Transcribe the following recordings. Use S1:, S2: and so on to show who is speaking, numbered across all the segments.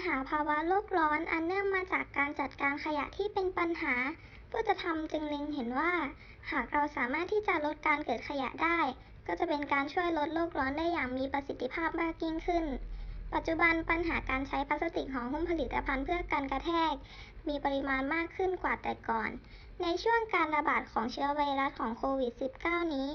S1: ปัญหาภาวะโลกร้อนอันเนื่องมาจากการจัดการขยะที่เป็นปัญหา ผู้จะทำจึงเล็งเห็นว่า หากเราสามารถที่จะลดการเกิดขยะได้ ก็จะเป็นการช่วยลดโลกร้อนได้อย่างมีประสิทธิภาพมากยิ่งขึ้น ปัจจุบันปัญหาการใช้พลาสติกห่อหุ้มผลิตภัณฑ์เพื่อการกระแทก มีปริมาณมากขึ้นกว่าแต่ก่อน ในช่วงการระบาดของเชื้อไวรัสของโควิด -19 นี้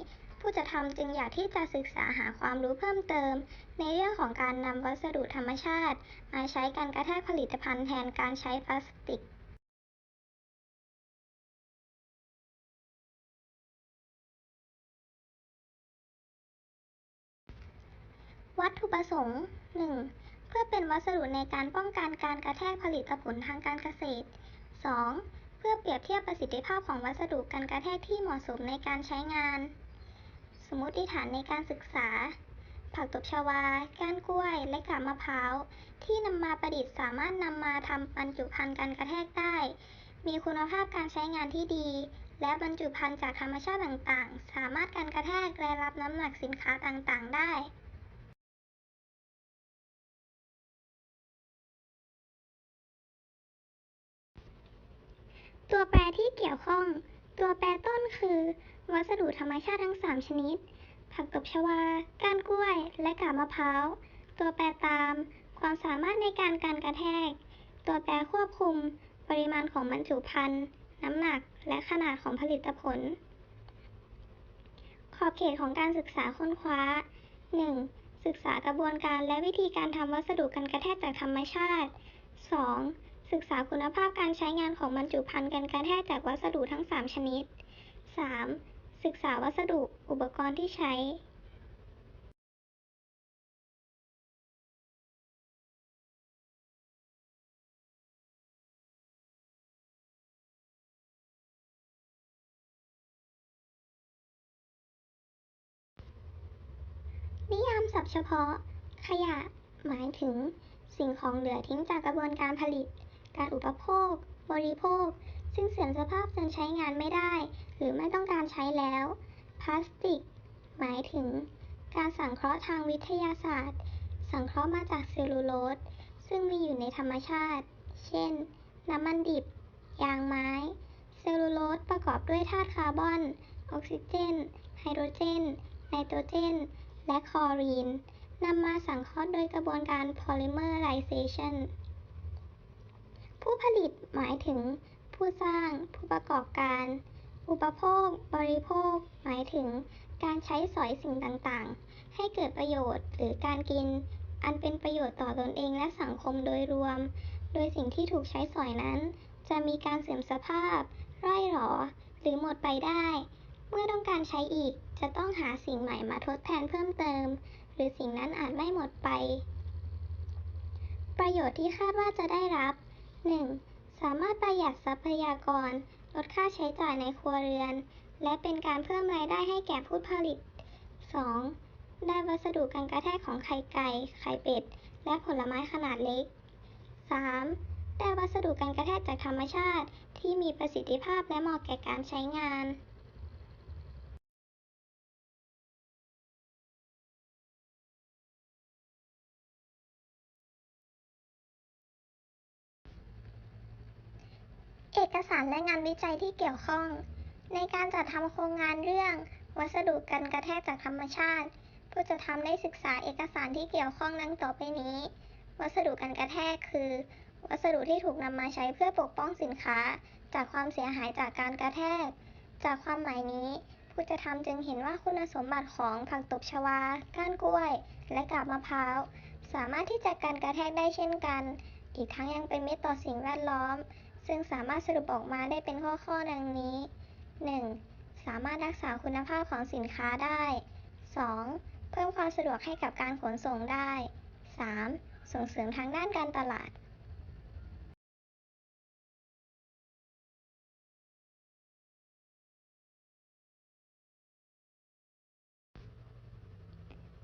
S1: ผู้จะทำจึงอยากที่จะศึกษาหาความรู้เพิ่มเติม ในเรื่องของการนำวัสดุธรรมชาติ มาใช้การกระแทกผลิตภัณฑ์แทนการใช้พลาสติกวัตถุประสงค์ 1. เพื่อเป็นวัสดุในการป้องกันการกระแทกผลิตผลทางการเกษตร 2. เพื่อเปรียบเทียบประสิทธิภาพของวัสดุการกระแทกที่เหมาะสมในการใช้งาน สมมติฐานในการศึกษา ผักตบชวา ก้านกล้วย และกาบมะพร้าว ที่นำมาประดิษฐ์สามารถนำมาทำบรรจุภัณฑ์การกระแทกได้ มีคุณภาพการใช้งานที่ดี และบรรจุภัณฑ์จากธรรมชาติต่างๆ สามารถการกระแทกและรับน้ำหนักสินค้าต่างๆ ได้ตัวแปรที่เกี่ยวข้อง ตัวแปรต้นคือ วัสดุธรรมชาติทั้ง 3 ชนิด ผักตบชวา ก้านกล้วย และกาบมะพร้าว ตัวแปรตาม ความสามารถในการการกระแทก ตัวแปรควบคุม ปริมาณของบรรจุภัณฑ์ น้ำหนัก และขนาดของผลิตผล ขอบเขตของการศึกษาค้นคว้า 1. ศึกษากระบวนการและวิธีการทำวัสดุการกระแทกจากธรรมชาติ 2. ศึกษาคุณภาพการใช้งานของบรรจุภัณฑ์การกระแทกจากวัสดุทั้ง 3 ชนิด 3. ศึกษาวัสดุอุปกรณ์ที่ใช้นิยามศัพท์เฉพาะ ขยะ หมายถึง สิ่งของเหลือทิ้งจากกระบวนการผลิต การอุปโภค บริโภค ซึ่งเสื่อมสภาพจนใช้งานไม่ได้ หรือไม่ต้องการใช้แล้ว พลาสติก หมายถึง การสังเคราะห์ทางวิทยาศาสตร์ สังเคราะห์มาจากเซลลูโลสซึ่งมีอยู่ในธรรมชาติ เช่น น้ำมันดิบ ยางไม้ เซลลูโลสประกอบด้วยธาตุคาร์บอน ออกซิเจน ไฮโดรเจน ไนโตรเจน และคลอรีนนำมาสังเคราะห์โดยกระบวนการ polymerization ผู้ผลิตหมายถึง ผู้สร้าง ผู้ประกอบการ อุปโภค บริโภค หมายถึง การใช้สอยสิ่งต่างๆ ให้เกิดประโยชน์หรือการกิน อันเป็นประโยชน์ต่อตนเองและสังคมโดยรวม โดยสิ่งที่ถูกใช้สอยนั้น จะมีการเสื่อมสภาพ ร่อยหรอ หรือหมดไปได้ เมื่อต้องการใช้อีก จะต้องหาสิ่งใหม่มาทดแทนเพิ่มเติม หรือสิ่งนั้นอาจไม่หมดไป ประโยชน์ที่คาดว่าจะได้รับ 1. สามารถประหยัดทรัพยากร ลดค่าใช้จ่ายในครัวเรือน และเป็นการเพิ่มรายได้ให้แก่ผู้ผลิต 2. ได้วัสดุการกระแทกของไข่ไก่ ไข่เป็ด และผลไม้ขนาดเล็ก 3. ได้วัสดุการกระแทกจากธรรมชาติที่มีประสิทธิภาพและเหมาะแก่การใช้งาน อกสารและงานวิจัยที่เกี่ยวข้อง ในการจัดทำโครงงานเรื่อง วัสดุกันกระแทกจากธรรมชาติ ผู้จะทำได้ศึกษาเอกสารที่เกี่ยวข้องดังต่อไปนี้ วัสดุกันกระแทกคือ วัสดุที่ถูกนำมาใช้เพื่อปกป้องสินค้า จากความเสียหายจากการกระแทก จากความหมายนี้ผู้จะทำจึงเห็นว่าคุณสมบัติของผักตบชวา ก้านกล้วย และกาบมะพร้าว สามารถที่จะการกระแทกได้เช่นกัน อีกทั้งยังเป็นมิตรต่อสิ่งแวดล้อม ซึ่งสามารถสรุปออกมาได้เป็นข้อๆดังนี้ 1. สามารถรักษาคุณภาพของสินค้าได้ 2. เพิ่มความสะดวกให้กับการขนส่งได้ 3. ส่งเสริมทางด้านการตลาด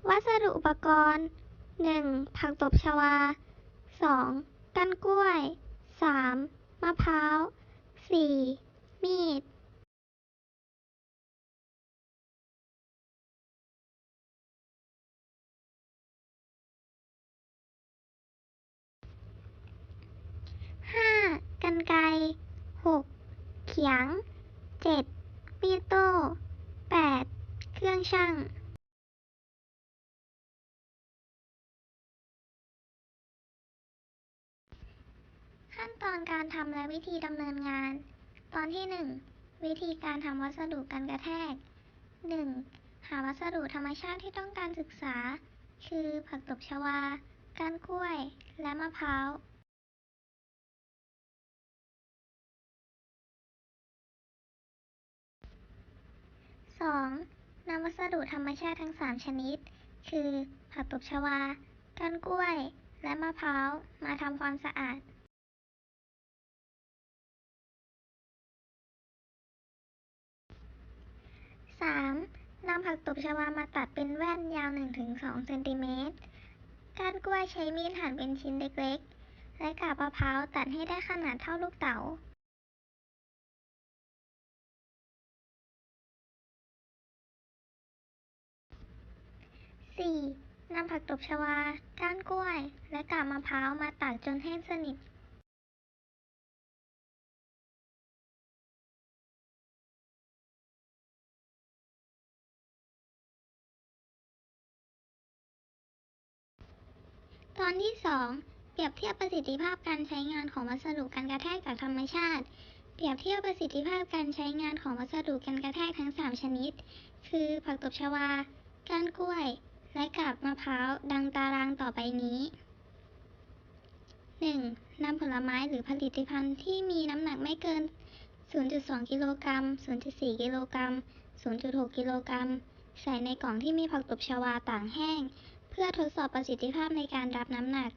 S1: วัสดุอุปกรณ์ 1. ผักตบชวา 2. ก้านกล้วย 3. มะพร้าวสี่มีดห้ากันไกรหกเขียงเจ็ดมีโต้แปดเครื่องช่าง ตอนการทำและวิธีดำเนินงาน ตอนที่ 1 วิธีการทำวัสดุกันกระแทก 1. หาวัสดุธรรมชาติที่ต้องการศึกษา คือผักตบชวา ก้านกล้วย และมะพร้าว 2. นำวัสดุธรรมชาติทั้ง 3 ชนิด คือผักตบชวา ก้านกล้วย และมะพร้าว มาทำความสะอาด 3. นำผักตบชวามาตัดเป็นแว่นยาว 1-2 เซนติเมตรก้านกล้วยใช้มีดหั่นเป็นชิ้นเล็กๆ และกาบมะพร้าวตัดให้ได้ขนาดเท่าลูกเต๋า 4. นำผักตบชวา ก้านกล้วย และกาบมะพร้าวมาตากจนแห้งสนิท ตอนที่ 2 เปรียบเทียบประสิทธิภาพการใช้งานของวัสดุกันกระแทกจากธรรมชาติ เปรียบเทียบประสิทธิภาพการใช้งานของวัสดุกันกระแทกทั้ง 3 ชนิด คือผักตบชวา ก้านกล้วย และกาบมะพร้าว ดังตารางต่อไปนี้ 1. นำผลไม้หรือผลิตภัณฑ์ที่มีน้ำหนักไม่เกิน 0.2 กิโลกรัม 0.4 กิโลกรัม 0.6 กิโลกรัม ใส่ในกล่องที่มีผักตบชวาต่างแห้ง เพื่อทดสอบประสิทธิภาพในการรับน้ำหนัก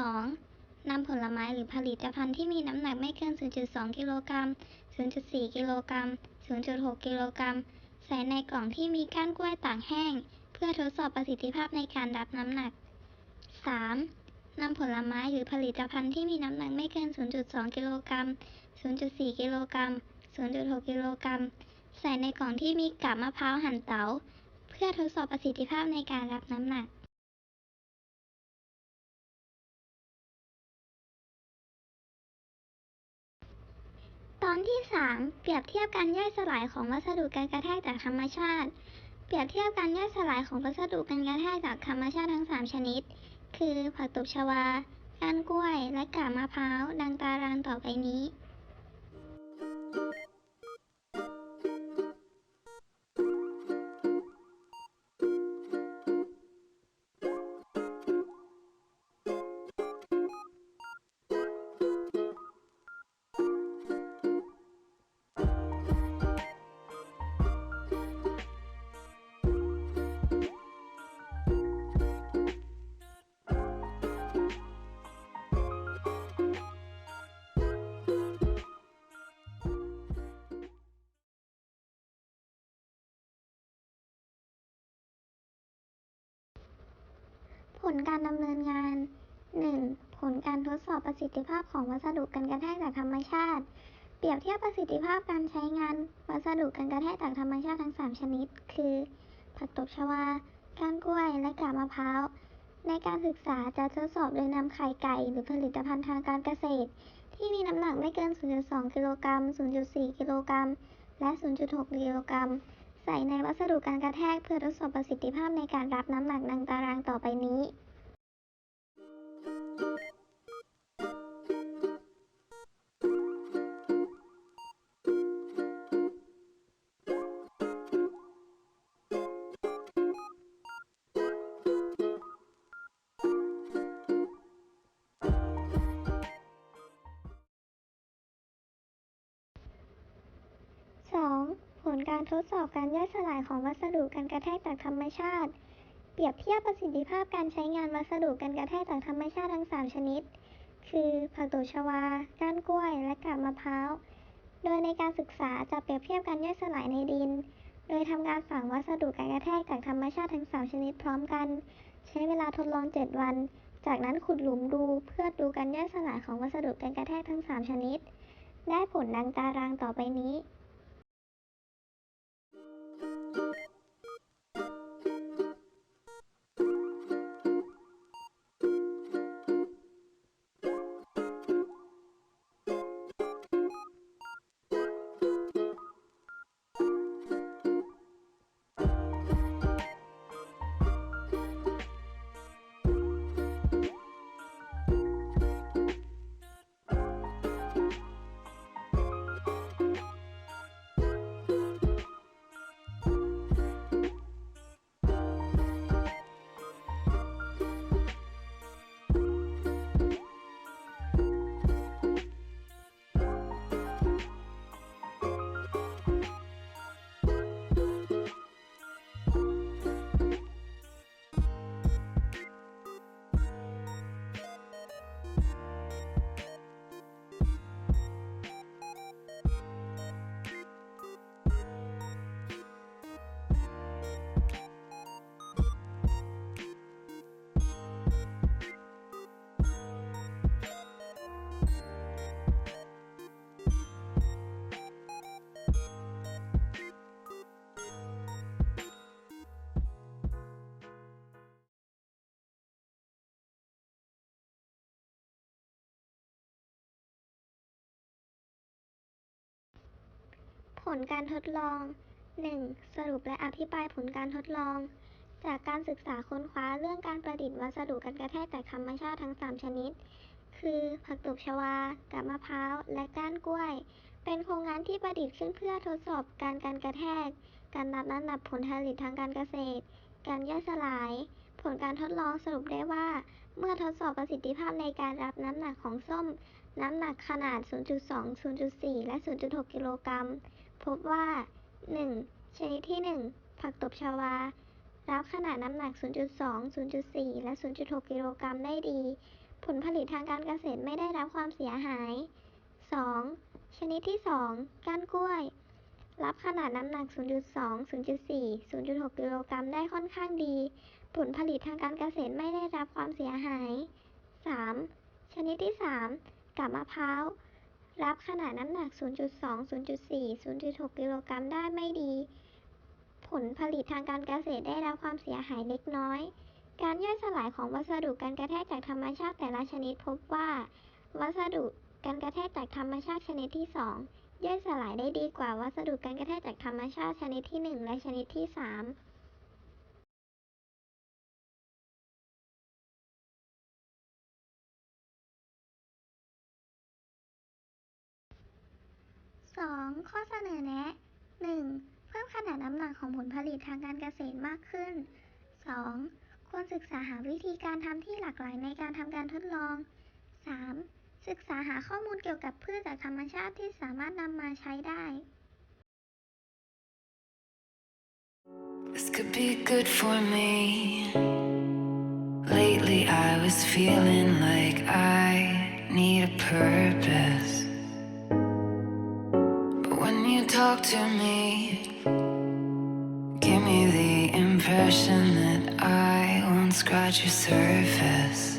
S1: 2. นำผลไม้หรือผลิตภัณฑ์ที่มีน้ำหนักไม่เกิน 0.2 กิโลกรัม 0.4 กิโลกรัม 0.6 กิโลกรัม ใส่ในกล่องที่มีก้านกล้วยต่างแห้ง เพื่อทดสอบประสิทธิภาพในการรับน้ำหนัก 3. นำผลไม้หรือผลิตภัณฑ์ที่มีน้ำหนักไม่เกิน 0.2 กิโลกรัม 0.4 กิโลกรัม 0.6 กิโลกรัม ใส่ในกล่องที่มีกาบมะพร้าวหั่นเต๋า พื่อทดสอบประสิทธิภาพในการรับน้ำหนักตอนที่ 3 เปรียบเทียบการย่อยสลายของวัสดุการกระแทกจากธรรมชาติ เปรียบเทียบการย่อยสลายของวัสดุการกระแทกจากธรรมชาติทั้ง 3 ชนิด คือผักตบชวาก้านกล้วย และกาบมะพร้าว ดังตารางต่อไปนี้ ผลการดำเนินงาน 1. ผลการทดสอบประสิทธิภาพของวัสดุกันกระแทกจากธรรมชาติ เปรียบเทียบประสิทธิภาพการใช้งาน วัสดุกันกระแทกจากธรรมชาติทั้ง 3 ชนิด คือ ผักตบชวา ก้านกล้วย และกาบมะพร้าว ในการศึกษาจะทดสอบโดยนำไข่ไก่ หรือผลิตภัณฑ์ทางการเกษตร ที่มีน้ำหนักไม่เกิน 0.2 กิโลกรัม 0.4 กิโลกรัม และ 0.6 กิโลกรัม ใส่ในวัสดุการกระแทกเพื่อทดสอบประสิทธิภาพในการรับน้ำหนักดังตารางต่อไปนี้ การทดสอบการย่อยสลายของวัสดุการกระแทกจากธรรมชาติ เปรียบเทียบประสิทธิภาพการใช้งานวัสดุการกระแทกจากธรรมชาติทั้ง 3 ชนิด คือผักตบชวา ก้านกล้วย และกาบมะพร้าว โดยในการศึกษาจะเปรียบเทียบการย่อยสลายในดิน โดยทำการฝังวัสดุการกระแทกจากธรรมชาติทั้ง 3 ชนิดพร้อมกัน ใช้เวลาทดลอง 7 วัน จากนั้นขุดหลุมดูเพื่อดูการย่อยสลายของวัสดุการกระแทกทั้ง 3 ชนิด ได้ผลดังตารางต่อไปนี้ ลการทดลอง 1. สรุปและอธิบายผลการทดลอง จากการศึกษาค้นคว้าเรื่องการประดิษฐ์วัสดุกันกระแทกจากธรรมชาติทั้ง 3 ชนิด คือ ผักตบชวา กับมะพร้าว และก้านกล้วย เป็นโครงงานที่ประดิษฐ์ขึ้นเพื่อทดสอบการการกระแทก การนับน้ำหนักผลผลิตทางการเกษตร การย่อยสลาย ผลการทดลองสรุปได้ว่า เมื่อทดสอบประสิทธิภาพในการรับน้ำหนักของส้มน้ำหนักขนาด 0.2 0.4 และ 0.6 กิโลกรัม พบว่า 1. ชนิดที่ 1 ผักตบชวา รับขนาดน้ำหนัก 0.2 0.4 และ 0.6 กิโลกรัมได้ดี ผลผลิตทางการเกษตรไม่ได้รับความเสียหาย 2. ชนิดที่ 2 ก้านกล้วย รับขนาดน้ำหนัก 0.2 0.4 0.6 กิโลกรัมได้ค่อนข้างดี ผลผลิตทางการเกษตรไม่ได้รับความเสียหาย 3. ชนิดที่ 3 กับมะพร้าว รับขนาดน้ำหนัก 0.2 0.4 0.6 กิโลกรัมได้ไม่ดี ผลผลิตทางการเกษตรได้รับความเสียหายเล็กน้อย การย่อยสลายของวัสดุการกระแทกจากธรรมชาติแต่ละชนิดพบว่า วัสดุการกระแทกจากธรรมชาติชนิดที่ 2 ย่อยสลายได้ดีกว่าวัสดุการกระแทกจากธรรมชาติชนิดที่ 1 และชนิดที่ 3 2. ข้อเสนอแนะ 1. เพิ่มขนาดน้ำหนักของผลผลิตทางการเกษตรมากขึ้น 2. ควรศึกษาหาวิธีการทำที่หลากหลายในการทำการทดลอง 3. ศึกษาหาข้อมูลเกี่ยวกับพืชจากธรรมชาติที่สามารถนำมาใช้ได้
S2: This could be good for me. Lately, I was feeling like I need a purpose. Talk to me, give me the impression that I won't scratch your surface.